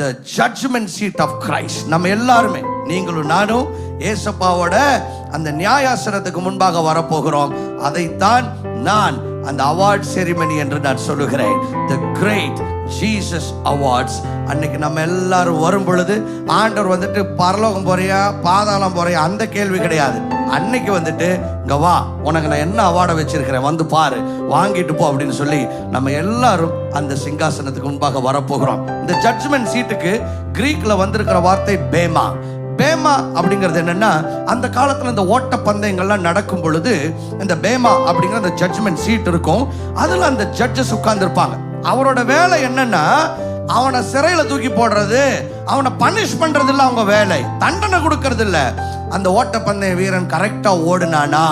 The judgement seat of Christ நம்ம எல்லாருமே நீங்களும் நானும் ஏசப்பாவோட அந்த நியாயாசனத்துக்கு முன்பாக வரப்போகிறோம். அதைத்தான் நான் அந்த அவார்ட் செரிமனி என்று நான் சொல்லுகிறேன். த கிரேட் ஜீசஸ் அவார்ட்ஸ் அன்னைக்கு நம்ம எல்லாரும் வரும் பொழுது ஆண்டவர் வந்துட்டு பரலோகம் போறியா பாதாளம் போறியா அந்த கேள்வி கிடையாது. அன்னைக்கு வந்துட்டு இங்க வா உனக்கு நான் என்ன அவார்டை வச்சிருக்கிறேன் வந்து பாரு வாங்கிட்டு போ அப்படின்னு சொல்லி நம்ம எல்லாரும் அந்த சிங்காசனத்துக்கு முன்பாக வரப்போகிறோம். இந்த ஜட்ஜ்மெண்ட் சீட்டுக்கு கிரீக்ல வந்திருக்கிற வார்த்தை பேமா. பேமா அப்படிங்கிறது என்னன்னா அந்த காலத்துல இந்த ஓட்ட பந்தயங்கள்லாம் நடக்கும் பொழுது இந்த பேமா அப்படிங்கிற அந்த ஜட்ஜ்மெண்ட் சீட் இருக்கும். அதுல அந்த ஜட்ஜஸ் உட்கார்ந்துருப்பாங்க. அவரோட வேலை என்னன்னா அவனை சிறையில தூக்கி போடுறது அவனை பனிஷ் பண்றது இல்லை அவங்க வேலை. தண்டனை கொடுக்கறது இல்லை அந்த ஓட்டப்பந்தய வீரன் கரெக்டாக ஓடுனானா?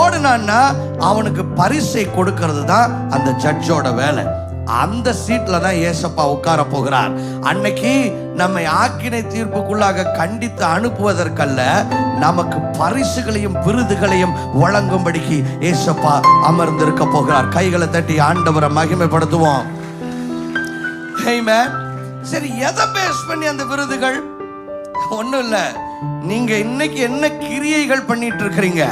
ஓடுனான்னா அவனுக்கு பரிசை கொடுக்கறது தான் அந்த ஜட்ஜோட வேலை. அந்த சீட்ல தான் ஏசப்பா உட்கார போகிறார். அன்னைக்கு நம்மை ஆக்கினை தீர்ப்புக்குள்ளாக கண்டித்து அனுப்புவதற்கல்ல நமக்கு பரிசுகளையும் விருதுகளையும் வழங்கும்படிக்கு ஏசப்பா அமர்ந்திருக்க போகிறார். கைகளை தட்டி ஆண்டவரை மகிமைப்படுத்துவோம். சரி எதை பேஸ் பண்ணி அந்த விருதுகள்? ஒன்றும் இல்லை. நீங்க இன்னைக்கு என்ன கிரியைகள் பண்ணிட்டு இருக்கிறீங்க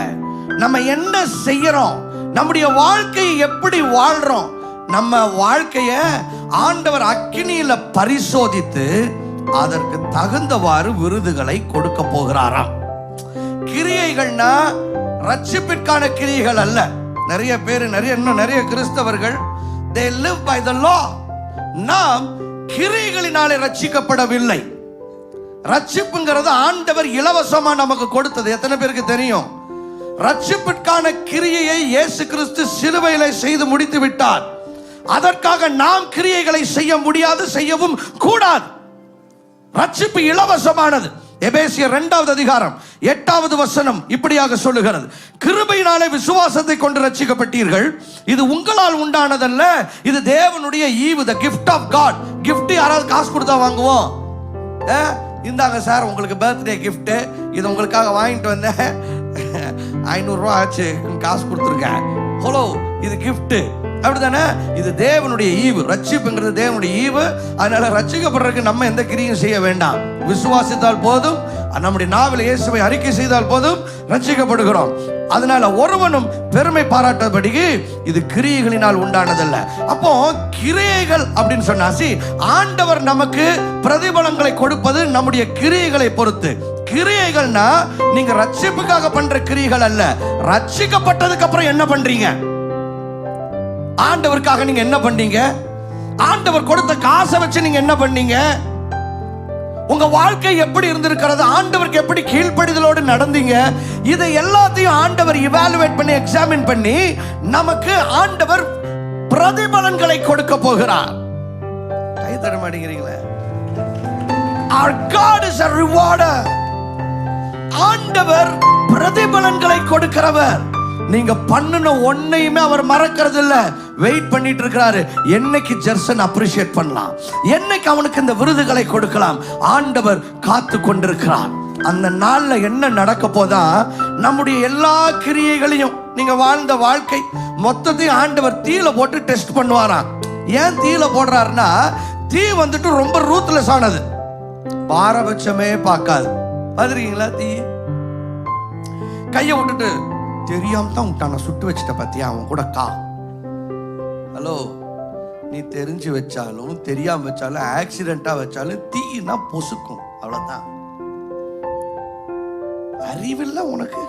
நம்ம என்ன செய்யறோம்? நம்முடைய வாழ்க்கையை எப்படி வாழ்றோம்? நம்ம வாழ்க்கைய ஆண்டவர் அக்கினியில பரிசோதித்து அதற்கு தகுந்தவாறு விருதுகளை கொடுக்க போகிறாராம். கிரியைகள்னா ரட்சிப்பிற்கான கிரியைகள் அல்ல. நிறைய பேர் நிறைய இன்னும் நிறைய கிறிஸ்தவர்கள் தே லிவ் பை த லா நாம் கிரியைகளினாலே ரட்சிக்கப்படவில்லை. ரட்சிப்புங்கிறது ஆண்டவர் இலவசமா நமக்கு கொடுத்தது. எத்தனை பேருக்கு தெரியும்? ரட்சிப்பிற்கான கிரியையை இயேசு கிறிஸ்து சிலுவையில செய்து முடித்து விட்டார். அதற்காக நாம் கிரியைகளை செய்ய முடியாது செய்யவும் கூடாது. ரட்சிப்பு இலவசமானது. எபேசிய இரண்டாவது அதிகாரம் எட்டாவது வசனம் இப்படியாக சொல்லுகிறது. கிருபையினாலே விசுவாசத்தை கொண்டு ரட்சிக்கப்பட்டீர்கள். இது உங்களால் உண்டானதல்ல. இது தேவனுடைய ஈவு the gift of God gift யாராவது காசு கொடுத்தா வாங்குவோம்? ஆ, இந்தாங்க சார் உங்களுக்கு பர்த்டே கிஃப்ட்டு இது உங்களுக்காக வாங்கிட்டு வந்தேன். ஐநூறுரூவா ஆச்சு. காசு கொடுத்துருக்கேன். ஹலோ இது கிஃப்ட்டு அப்படிதானே இது தேவனுடைய ஈவு. ரட்சிப்புங்கிறது தேவனுடைய ஈவு. அதனால ரட்சிக்கப்படுறதுக்கு நம்ம எந்த கிரியும் செய்ய வேண்டாம். விசுவாசித்தால் போதும். நம்முடைய நாவல் இயேசுவை அறிக்கை செய்தால் போதும். ரட்சிக்கப்படுகிறோம். அதனால ஒருவனும் பெருமை பாராட்டபடிக்கு இது கிரியைகளினால் உண்டானதல்ல. அப்போ கிரியைகள் அப்படின்னு சொன்னாசி ஆண்டவர் நமக்கு பிரதிபலங்களை கொடுப்பது நம்முடைய கிரியைகளை பொறுத்து. கிரியைகள்னா நீங்க ரட்சிப்புக்காக பண்ற கிரியைகள் அல்ல. ரட்சிக்கப்பட்டதுக்கு அப்புறம் என்ன பண்றீங்க? ஆண்டவருக்காக நீங்க என்ன பண்ணீங்க? ஆண்டவர் கொடுத்த காசை வச்சு நீங்க என்ன பண்ணீங்க? உங்க வாழ்க்கை எப்படி இருந்திருக்கிறது? ஆண்டவருக்கு எப்படி கீழ்ப்படிதலோடு நடந்தீங்க? இதை எல்லாத்தையும் ஆண்டவர் இவாலுவேட் பண்ணி எக்ஸாமின் பண்ணி நமக்கு ஆண்டவர் பிரதிபலன்களை கொடுக்க போகிறார். கை தர மாட்டேங்கிறீங்களே Our God is a rewarder. ஆண்டவர் பிரதிபலன்களை கொடுக்கிறவர். நீங்க பண்ணின ஒன்னையுமே அவர் மறக்கிறது இல்ல வெயிட் பண்ணிட்டு இருக்கிறாரு என்னைக்கு ஜெர்சன் அப்ரிஷியேட் பண்ணலாம்? என்னைக்கு அவனுக்கு இந்த விருதுகளை கொடுக்கலாம்? ஆண்டவர் காத்து கொண்டிருக்கிறார். அந்த நாள்ல என்ன நடக்க போதா? நம்முடைய எல்லா கிரியைகளையும் நீங்க வாழ்ந்த வாழ்க்கை மொத்தத்தையும் ஆண்டவர் தீல போட்டு டெஸ்ட் பண்ணுவாராம் ஏன் தீல போடுறாருன்னா தீ வந்துட்டு ரொம்ப ரூத்லெஸ் ஆனது. பாரபட்சமே பார்க்காது. பார்த்துருக்கீங்களா தீ? கையை விட்டுட்டு தெரியாம தான் விட்டான் நான் சுட்டு வச்சுட்ட பார்த்தியா அவன் கூட கா. ஹலோ நீ தெரிஞ்சு வச்சாலும் தெரியாம வச்சாலும் ஆக்சிடென்டா வச்சாலும் தீனா பொசுக்கும். அவ்வளவுதான். அறிவில்ல உனக்கு?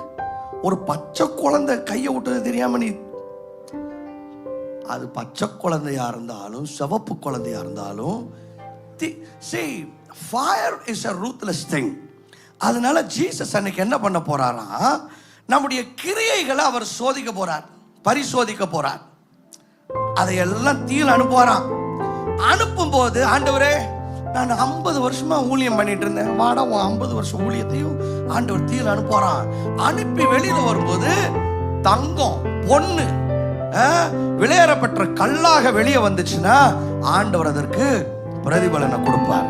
ஒரு பச்சை குழந்தை கையை விட்டது தெரியாம நீ அது பச்சை குழந்தையா இருந்தாலும் சிவப்பு குழந்தையா இருந்தாலும் see fire is a ruthless thing அதனால ஜீசஸ் அன்னைக்கு என்ன பண்ண போறாரா நம்முடைய கிரியைகளை அவர் சோதிக்க போறார் பரிசோதிக்க போறார். அதையெல்லாம் தீயில் அனுப்புவாராம். அனுப்பும் போது ஆண்டவரே நான் ஐம்பது வருஷமா ஊழியம் பண்ணிட்டு இருந்தேன். வாடா உன் ஐம்பது வருஷம் ஊழியத்தையும் ஆண்டவர் தீயில் அனுப்புறான் அனுப்பி வெளியில வரும்போது தங்கம் பொண்ணு விளையாடப்பட்ட கல்லாக வெளியே வந்துச்சுன்னா ஆண்டவர் அதற்கு பிரதிபலனை கொடுப்பார்.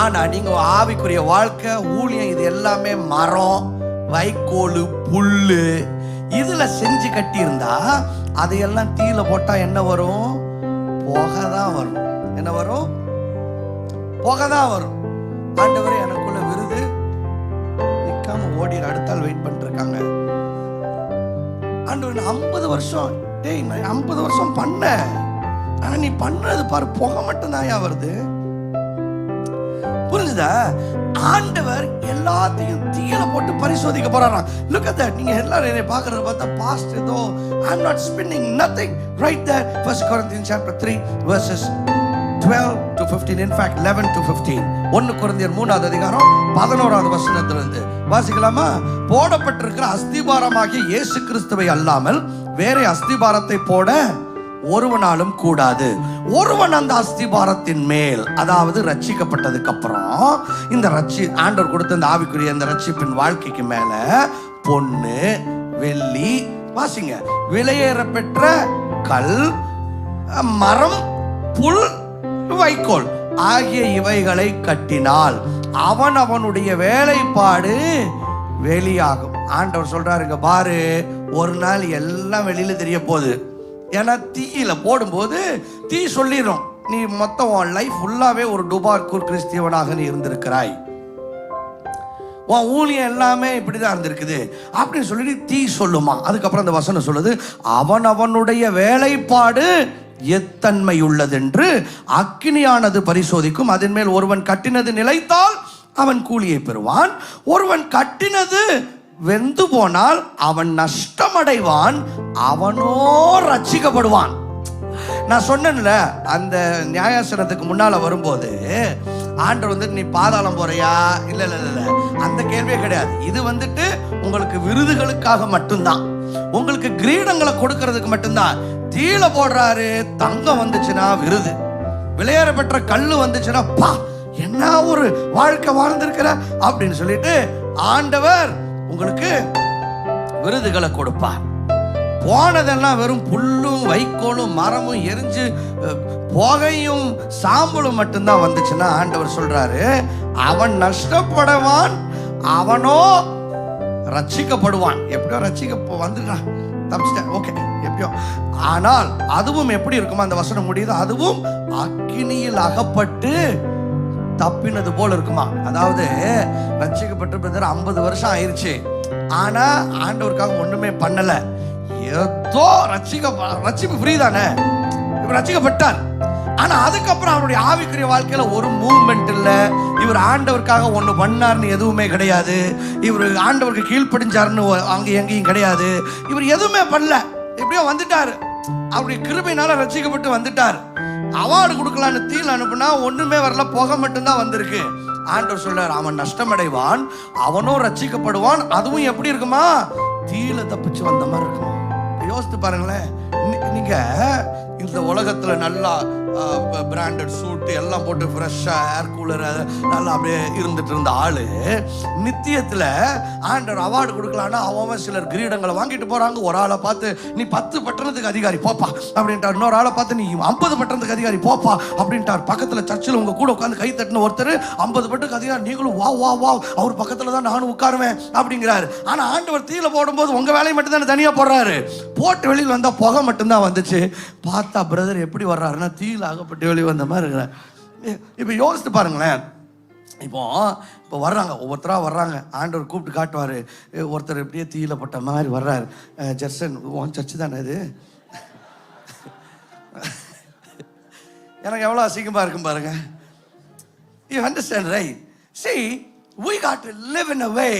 ஆனா நீங்க ஆவிக்குரிய வாழ்க்கை ஊழியம் இது எல்லாமே மரம். வைக்கோல் புல்லு இதில் செஞ்சு கட்டியிருந்தா அதையெல்லாம் தீயில போட்டால் என்ன வரும்? புகை தான் வரும். என்ன வரும்? புகை தான் வரும். ஆண்டவரே எனக்குள்ள விருது. நிற்காம ஓடி அடுத்தால் வெயிட் பண்ணிருக்காங்க. ஆண்டவர் ஐம்பது வருஷம் டேய் நான் ஐம்பது வருஷம் பண்ண ஆனால் நீ பண்ணது பாரு புகை மட்டும் தான் வருது. புரிஞ்சுதா? ஆண்டவர் எல்லாத்தையும் தீயில போட்டு பரிசோதிக்க போறாராம். Look at that. நீங்க எல்லாரும் என்னை பாக்குறத பார்த்தா பாஸ்ட் ஏதோ I am not spinning nothing right there first Corinthian chapter 3 verses 12 to 15 in fact 11 to 15 ஒன்னு கொரிந்தியர் மூணாவது அதிகாரம் பதினோராவது வசனத்திலிருந்து. வாசிக்கலாமா? போடப்பட்டிருக்கிற அஸ்திபாரமாகிய இயேசு கிறிஸ்துவை அல்லாமல் வேற அஸ்திபாரத்தை போட ஒருவனாலும் கூடாது. ஒருவன் அந்த அஸ்திபாரத்தின் மேல் அதாவது ரட்சிக்கப்பட்டதுக்கு அப்புறம் இந்த ரட்சி ஆண்டவர் கொடுத்த இந்த ஆவிக்குரிய இந்த ரட்சிப்பின் வாழ்க்கைக்கு மேல பொண்ணு வெள்ளி வாசிங்க விலையேற பெற்ற கல் மரம் புல் வைக்கோல் ஆகிய இவைகளை கட்டினால் அவன் அவனுடைய வேலைப்பாடு வெளியாகும். ஆண்டவர் சொல்றாருங்க பாரு ஒரு நாள் எல்லாம் வெளியில தெரிய போகுது. ஏன்னா தீயில போடும்போது தீ சொல்லிடும் நீ மொத்தம் உன் லைஃப் ஃபுல்லாவே ஒரு டுபார்கூர் கிறிஸ்தியவனாக நீ இருந்திருக்கிறாய். உன் ஊழியம் எல்லாமே இப்படிதான் இருந்திருக்குது. அப்படின்னு சொல்லிட்டு தீ சொல்லுமா. அதுக்கப்புறம் அந்த வசனம் சொல்லுது அவன் அவனுடைய வேலைப்பாடு எத்தன்மை உள்ளதென்று அக்கினியானது பரிசோதிக்கும். அதன் மேல் ஒருவன் கட்டினது நிலைத்தால் அவன் கூலியை பெறுவான். ஒருவன் கட்டினது வெந்து போனால் அவன் நஷ்டமடைவான். அவனோ ரட்சிக்கப்படுவான். நான் சொன்னேன்ல அந்த நியாயாசனத்துக்கு முன்னால வரும்போது ஆண்டவர் வந்துட்டு நீ பாதாளம் போறியா? இல்ல இல்ல இல்ல அந்த கேள்வியே கிடையாது. இது வந்துட்டு உங்களுக்கு விருதுகளுக்காக மட்டும்தான். உங்களுக்கு கிரீடங்களை கொடுக்கறதுக்கு மட்டும்தான். தீல போடுறாரு தங்கம் வந்துச்சுன்னா விருது. விளையாட பெற்ற கல்லு வந்துச்சுன்னா பா என்ன ஒரு வாழ்க்கை வாழ்ந்திருக்கிற? அப்படின்னு சொல்லிட்டு ஆண்டவர் உங்களுக்கு விருதுகளை கொடுப்பார். போனதெல்லாம் வெறும் புல்லும் வைக்கோலும் மரமும் எரிஞ்சு புகையும் சாம்பலும் மட்டும்தான் வந்துச்சுன்னா ஆண்டவர் சொல்றாரு அவன் நஷ்டப்படவான் அவனோ ரட்சிக்கப்படுவான். எப்படியோ ரட்சிக்க வந்துடுறான் தப்பிச்சிட்டேன் ஓகே எப்படியோ. ஆனால் அதுவும் எப்படி இருக்குமா? அந்த வசனம் முடியுது? அதுவும் அக்கினியில் அகப்பட்டு தப்பினது போல் இருக்குமா? அதாவது ரட்சிக்கப்பட்டு பிரதர் ஐம்பது வருஷம் ஆயிடுச்சு ஆனால் ஆண்டவருக்காக ஒன்றுமே பண்ணலை. ஏதோ ரட்சிக்க ரட்சிப்பு ஃப்ரீ தானே இவர் ரட்சிக்கப்பட்டார் ஆனா அதுக்கப்புறம் அவருடைய ஆவிக்குரிய வாழ்க்கையில ஒரு மூவ்மெண்ட் இல்ல. இவர் ஆண்டவருக்காக ஒண்ணு பண்ணார்னு எதுவுமே கிடையாது. இவர் ஆண்டவருக்கு கீழ்ப்படிஞ்சாருன்னு அங்க எங்கேயும் கிடையாது. இவர் எதுவுமே பண்ணல. எப்படியோ வந்துட்டாரு. அவருடைய கிருபையினால ரட்சிக்கப்பட்டு வந்துட்டார். அவார்டு கொடுக்கலான்னு தீல் அனுப்புனா ஒண்ணுமே வரல. புகை மட்டும்தான் வந்திருக்கு. ஆண்டவர் சொல்றாரு அவன் நஷ்டமடைவான். அவனும் ரச்சிக்கப்படுவான் அதுவும் எப்படி இருக்குமா? தீல தப்பிச்சு வந்த மாதிரி இருக்குமா? யோசித்து பாருங்களேன். நீ- நீங்க இந்த உலகத்துல நல்லா பிராண்டட் சூட்டு எல்லாம் போட்டு ஃப்ரெஷ்ஷாக ஏர் கூலர் நல்லா அப்படியே இருந்துட்டு இருந்த ஆள் நித்தியத்தில் ஆண்டவர் அவார்டு கொடுக்கலான்னா அவன் சிலர் கிரீடங்களை வாங்கிட்டு போகிறாங்க ஒரு ஆளை பார்த்து நீ பத்து பட்டணத்துக்கு அதிகாரி போப்பா அப்படின்ட்டார். இன்னொரு ஆளை பார்த்து நீ ஐம்பது பட்டணத்துக்கு அதிகாரி போப்பா அப்படின்ட்டார். பக்கத்தில் சர்ச்சில் உங்கள் கூட உட்காந்து கை தட்டின ஒருத்தர் ஐம்பது பட்டுக்கு அதிகாரி நீங்களும் வா வா வா அவர் பக்கத்தில் தான் நானும் உட்காருவேன் அப்படிங்கிறாரு. ஆனால் ஆண்டவர் தீயில போடும்போது உங்கள் வேலையை மட்டும் தானே தனியாக போடுறாரு. போட்டு வெளியில் வந்தால் புகை மட்டும்தான் வந்துச்சு. பார்த்தா பிரதர் எப்படி வர்றாருன்னா தீல அகப்பட்டு வெளியே வந்த மாதிரி இருக்கிறேன். இப்போ யோசித்து பாருங்களேன். இப்போ இப்போ வர்றாங்க ஒவ்வொருத்தராக வர்றாங்க. ஆண்டவர் கூப்பிட்டு காட்டுவார். ஒருத்தர் எப்படியே தீயில பட்ட மாதிரி வர்றாரு. ஜெர்சன் உன் சர்ச்சு தானே இது? எனக்கு எவ்வளோ அசிங்கமாக இருக்கும் பாருங்க. You understand right see we got to live in a way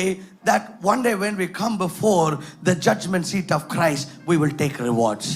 that one day when we come before the judgment seat of Christ we will take rewards.